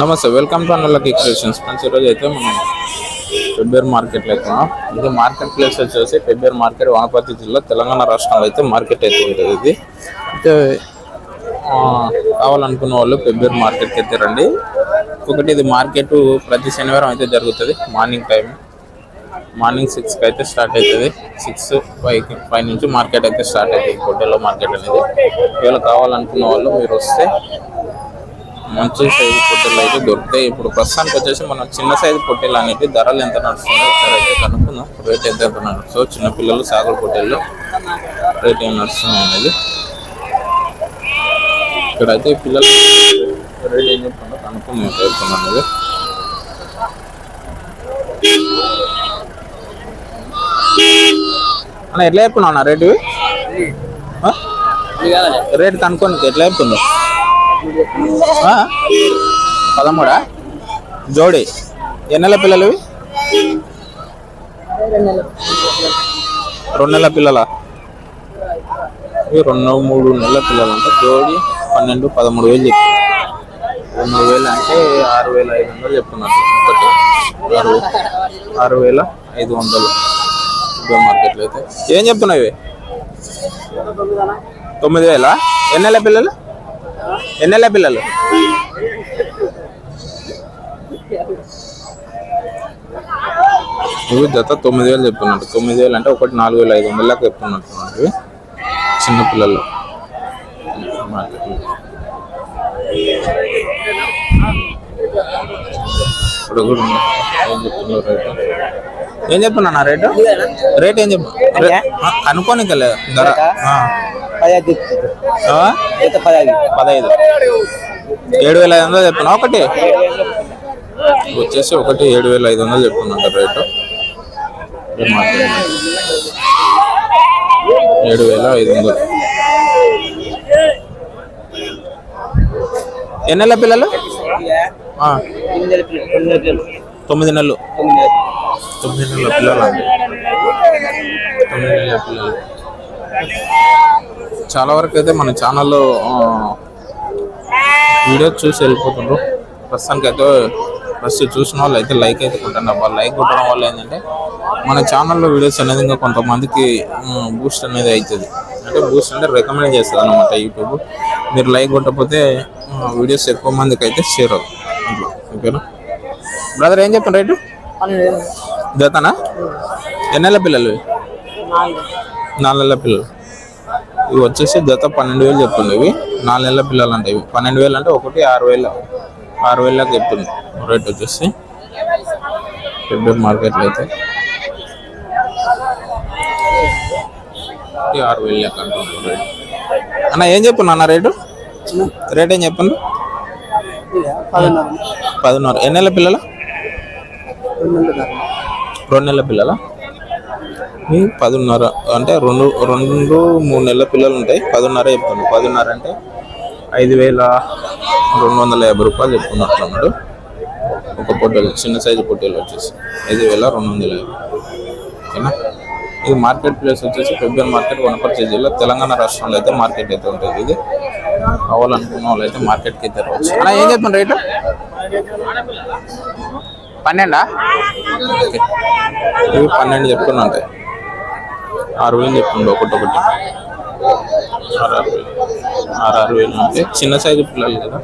నమస్తే welcome to అన్నలకి creations friends ఈరోజు అయితే మనం పెబ్బేర్ మార్కెట్లో అయితే ఇది మార్కెట్ ప్లేస్ వచ్చేసి పెబ్బేర్ మార్కెట్ వనపర్తి జిల్లా తెలంగాణ రాష్ట్రంలో అయితే మార్కెట్ అయితే ఉంటుంది ఇది. అయితే కావాలనుకున్న వాళ్ళు పెబ్బేర్ మార్కెట్కి అయితే రండి. ఒకటి ఇది మార్కెట్ ప్రతి శనివారం అయితే జరుగుతుంది. మార్నింగ్ టైం మార్నింగ్ సిక్స్కి అయితే స్టార్ట్ అవుతుంది. సిక్స్ ఫైవ్ ఫైవ్ నుంచి మార్కెట్ అయితే స్టార్ట్ అవుతుంది. పొట్టెల్లో మార్కెట్ అనేది. ఒకవేళ కావాలనుకున్న వాళ్ళు మీరు వస్తే మంచి సైజు పొట్టెలు అయితే దొరుకుతాయి. ఇప్పుడు ప్రస్తుతానికి వచ్చేసి మనం చిన్న సైజు పొట్టెలు అనేవి ధరలు ఎంత నడుస్తుందో ఒకసారి అయితే కనుక్కుందాం. రేట్ ఎంత నడుస్తుందో చిన్న పిల్లలు సాగుడు పొట్టెళ్ళు రేట్ ఏం నడుస్తుంది అనేది. ఇక్కడైతే పిల్లలు రేట్ ఏం చెప్తుందో కనుక్కుందాం చెప్తున్నాను అనేది. అన్న ఎట్లా చెప్పున్నావు అన్న రేటు? రేట్ కనుక్కోనికి ఎట్లా చెప్తుందో ఆ? పదమూడా? జోడి. ఎన్ని పిల్లలు రెండు నెలల పిల్లల? రెండు మూడు నెలల పిల్లలు అంటే జోడి పన్నెండు పదమూడు వేలు చెప్పి రెండు వేలు అంటే ఆరు వేల ఐదు వందలు చెప్తున్నారు. ఒకటి ఆరు ఆరు వేల ఐదు వందలు. సూపర్ మార్కెట్లో అయితే. ఏం చెప్తున్నావు ఇవి? తొమ్మిది వేల? ఎన్ని నెలల పిల్లలు? ఎన్ని పిల్లలు? ఇవి జత తొమ్మిది వేలు చెప్తున్నట్టు. తొమ్మిది వేలు అంటే ఒకటి నాలుగు వేల ఐదు వందలకు చెప్తున్నట్టు ఇవి చిన్న పిల్లలు. ఇప్పుడు కూడా ఉంది. ఏం చెప్తున్నారు రేటు? ఏం చెప్తున్నా నా రేటు? రేట్ ఏం చెప్పు అనుకోనిక ధర. ఆ. పదహైదు పదహైదు ఏడు వేల ఐదు వందలు చెప్తున్నా. ఒకటి. వచ్చేసి ఒకటి ఏడు వేల ఐదు వందలు చెప్తున్నట్టు రేటు. ఏడు వేల ఐదు వందలు. ఎన్ని నెలల పిల్లలు తొమ్మిది నెలల. తొమ్మిది నెలలు పిల్లలు. తొమ్మిది నెలల పిల్లలు. చాలా వరకు అయితే మన ఛానల్లో వీడియో చూసి వెళ్ళిపోతుండ్రు. ప్రస్తుతానికి అయితే ఫస్ట్ చూసిన వాళ్ళు అయితే లైక్ అయితే కొట్టండి వాళ్ళు లైక్ కొట్టడం వల్ల ఏంటంటే మన ఛానల్లో వీడియోస్ అనేది ఇంకా కొంతమందికి బూస్ట్ అనేది అవుతుంది అంటే బూస్ట్ అంటే రికమెండ్ చేస్తుంది అనమాట యూట్యూబ్ మీరు లైక్ కొట్టకపోతే వీడియోస్ ఎక్కువ మందికి అయితే షేర్ అవుతుంది ఓకేనా? బ్రదర్ ఏం చెప్పండి రైట్? జతనా? ఎన్ని నెలల పిల్లలు? ఇవి? నాలుగు. నెలల పిల్లలు. ఇవి వచ్చేసి జత పన్నెండు వేలు చెప్తుంది ఇవి. నాలుగు నెలల పిల్లలు అంటే ఇవి. పన్నెండు వేలు అంటే ఒకటి ఆరు వేల ఆరు వేలకు చెప్తుంది. రేట్ వచ్చేసి. ఫిబ్రవరి మార్కెట్లో అయితే. ఆరు వేలు లెక్క అంటున్నారు రేట్. అన్న ఏం చెప్పండి అన్న రేటు? రేట్ ఏం చెప్పండి? పదిన్నర. ఎన్ని నెలల పిల్లలు. రెండు నెలల పిల్లల? పదిన్నర అంటే రెండు రెండు మూడు నెలల పిల్లలు ఉంటాయి. పదిన్నర చెప్తాను పదిన్నర అంటే ఐదు వేల రెండు వందల యాభై రూపాయలు చెప్పుకున్నట్లున్నాడు ఒక పొట్టేలు చిన్న సైజు పొట్టేలు వచ్చేసి ఐదు వేల రెండు వందల యాభై. ఓకేనా? ఇది మార్కెట్ ప్లేస్ వచ్చేసి ఫిబ్రవరి మార్కెట్ వనపర్తి జిల్లా తెలంగాణ రాష్ట్రంలో అయితే మార్కెట్ అయితే ఉంటుంది ఇది. కావాలనుకున్న వాళ్ళు అయితే మార్కెట్కి అయితే రావచ్చు అలా ఏం చెప్పండి రేటు? పన్నెండా. ఇవి పన్నెండు చెప్తున్నా ఉంటాయి ఆరు వేలు చెప్తుండే ఒకటి ఒకటి ఆరు ఆరు వేలు అంటే చిన్న సైజు పిల్లలు కదా.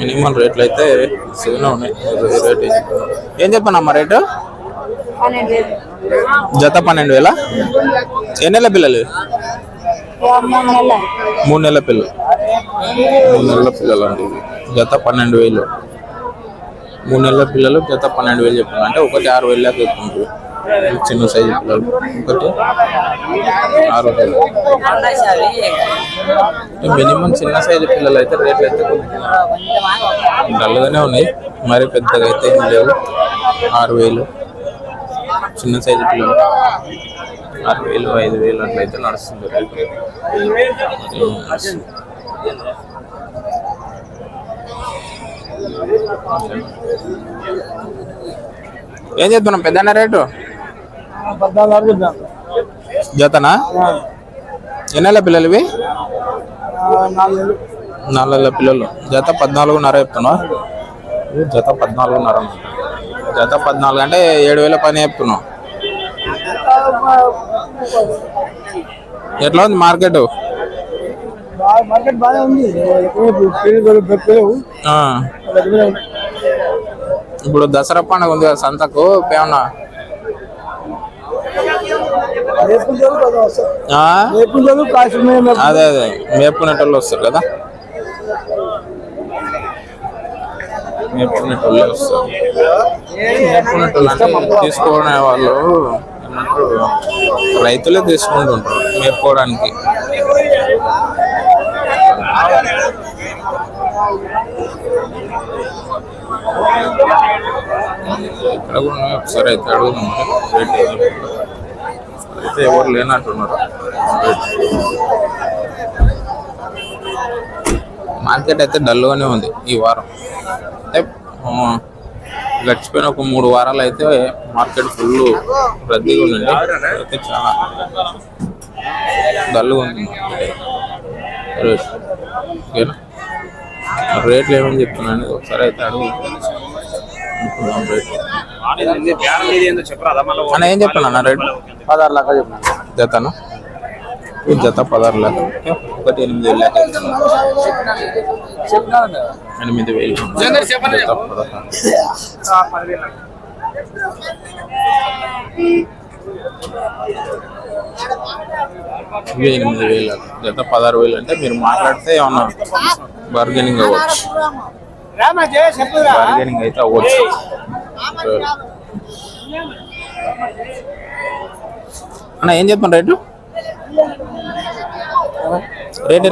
మినిమం రేట్లు అయితే సెవెన్ ఉన్నాయి. రేట్ ఏం చెప్పనమ్మా రేటు? జత పన్నెండు వేల? ఎన్ని నెలల పిల్లలు? మూడు నెలల పిల్లలు మూడు నెలల పిల్లలు అండి గత జత పన్నెండు వేలు. మూడు నెలల పిల్లలు జత పన్నెండు వేలు చెప్తున్నారు. అంటే ఒకటి ఆరు వేలు దాకా చెప్పుకుంటారు చిన్న సైజు పిల్లలు. ఒకటి ఆరు వేలు. మినిమం చిన్న సైజు పిల్లలు అయితే రేట్లు అయితే కొంచెం డల్గానే ఉన్నాయి. మరి పెద్దగా అయితే ఏం లేవు. ఆరు వేలు. చిన్న సైజు పిల్లలు. ఆరు వేలు ఐదు వేలు అట్లయితే నడుస్తుంది ఏం నడుస్తుంది. ఏం చెప్తున్నాం పెద్దన్న రేటు? జతనా? ఎన్ని నెలల పిల్లలు ఇవి? నాలుగు నెలల పిల్లలు. జత పద్నాలుగున్నర చెప్తున్నా జత పద్నాలుగున్నర జత పద్నాలుగు అంటే ఏడు వేల పని చెప్తున్నావు ఎట్లా ఉంది మార్కెట్? ఉంది ఇప్పుడు దసరా పండుగ ఉంది కదా సంతకు ఏమన్నా? అదే అదే. మేపుకునేటోళ్ళు వస్తారు కదా. మేపుకునేటోళ్ళే వస్తారు. మేపుకునేటోళ్ళు అంటే తీసుకునే వాళ్ళు ఏమంటారు రైతులే తీసుకుంటుంటారు మేపుకోవడానికి ఇక్కడ కూడా ఒకసారి అయితే అడుగుదాం అయితే ఎవరు లేనట్టున్నారు. మార్కెట్ అయితే డల్గానే ఉంది ఈ వారం. అంటే గడిచిపోయిన ఒక మూడు వారాలు అయితే మార్కెట్ ఫుల్ రద్దీగా ఉందండి. అయితే చాలా డల్గా ఉంది రేట్ ఓకేనా? రేట్లు ఏమని చెప్తున్నాను ఒకసారి అయితే అడుగు రేట్. అన్న ఏం చెప్తున్నా రేట్ పదహారు లెక్క చెప్పిన జతను? ఈ జత పదహారు ఒకటి ఎనిమిది వేలు లెక్క. ఎనిమిది వేలు. జత పదహారు. ఎనిమిది వేలు జత పదహారు వేలు అంటే మీరు మాట్లాడితే ఏమన్నా బార్గెనింగ్ అవ్వచ్చు. బార్గెనింగ్ అయితే అవ్వచ్చు. అన్న ఏం చెప్పండి రేటు రేట్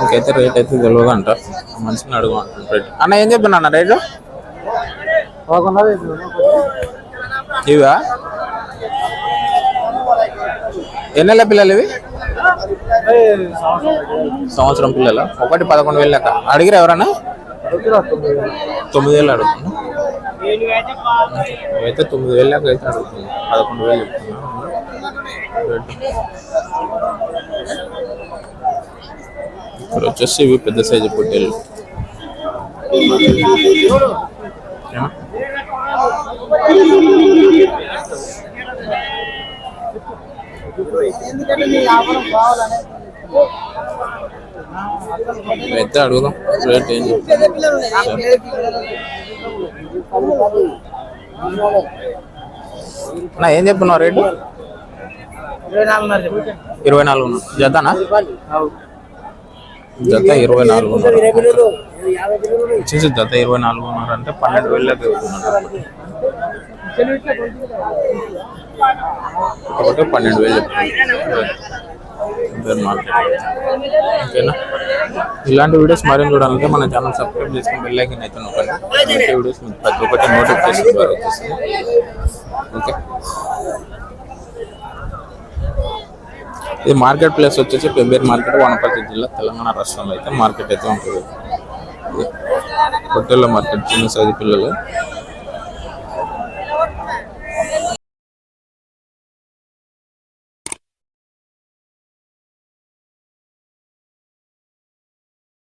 ఇంకైతే రేట్ అయితే తెలియదు అంట. మంచిగా అడుగు రేట్ అన్న ఏం చెప్పాను అన్న రేటు ఇవా? ఎన్ని నెలల పిల్లలు ఇవి? సంవత్సరం పిల్లలు. ఒకటి పదకొండు వేలు లెక్క. అడిగిరా ఎవరన్నా? తొమ్మిది వేలు. అడుగుతున్నా. అయితే తొమ్మిది వేలు లెక్క అయితే అడుగుతుంది పదకొండు వేలు చెప్తున్నా. ఇక్కడ వచ్చేసి ఇవి పెద్ద సైజు పొట్టేలు. అయితే అడుగుదాం రేట్ ఏం చెప్తున్నా నా ఏం చెప్తున్నావు రేటు? ఇరవై నాలుగు జతనా? జత ఇరవై నాలుగున్నర వచ్చేసి జత ఇరవై నాలుగున్నర అంటే పన్నెండు వేలకు ఒకటి పన్నెండు వేలు ఓకేనా ఇలాంటి వీడియోస్ మరిన్ని చూడాలంటే మన ఛానల్ సబ్స్క్రైబ్ చేసుకుని బెల్ ఐకన్ అయితే నొక్కండి. వీడియోస్ మీకు ప్రతి ఒక్కటి నోటిఫికేషన్ ద్వారా వచ్చేస్తుంది ఓకే? ఇది మార్కెట్ ప్లేస్ వచ్చేసి పెబ్బేరు మార్కెట్ వనపర్తి జిల్లా తెలంగాణ రాష్ట్రంలో అయితే మార్కెట్ అయితే ఉంటుంది. ఇది మార్కెట్ చిన్న సైజు పిల్లలు.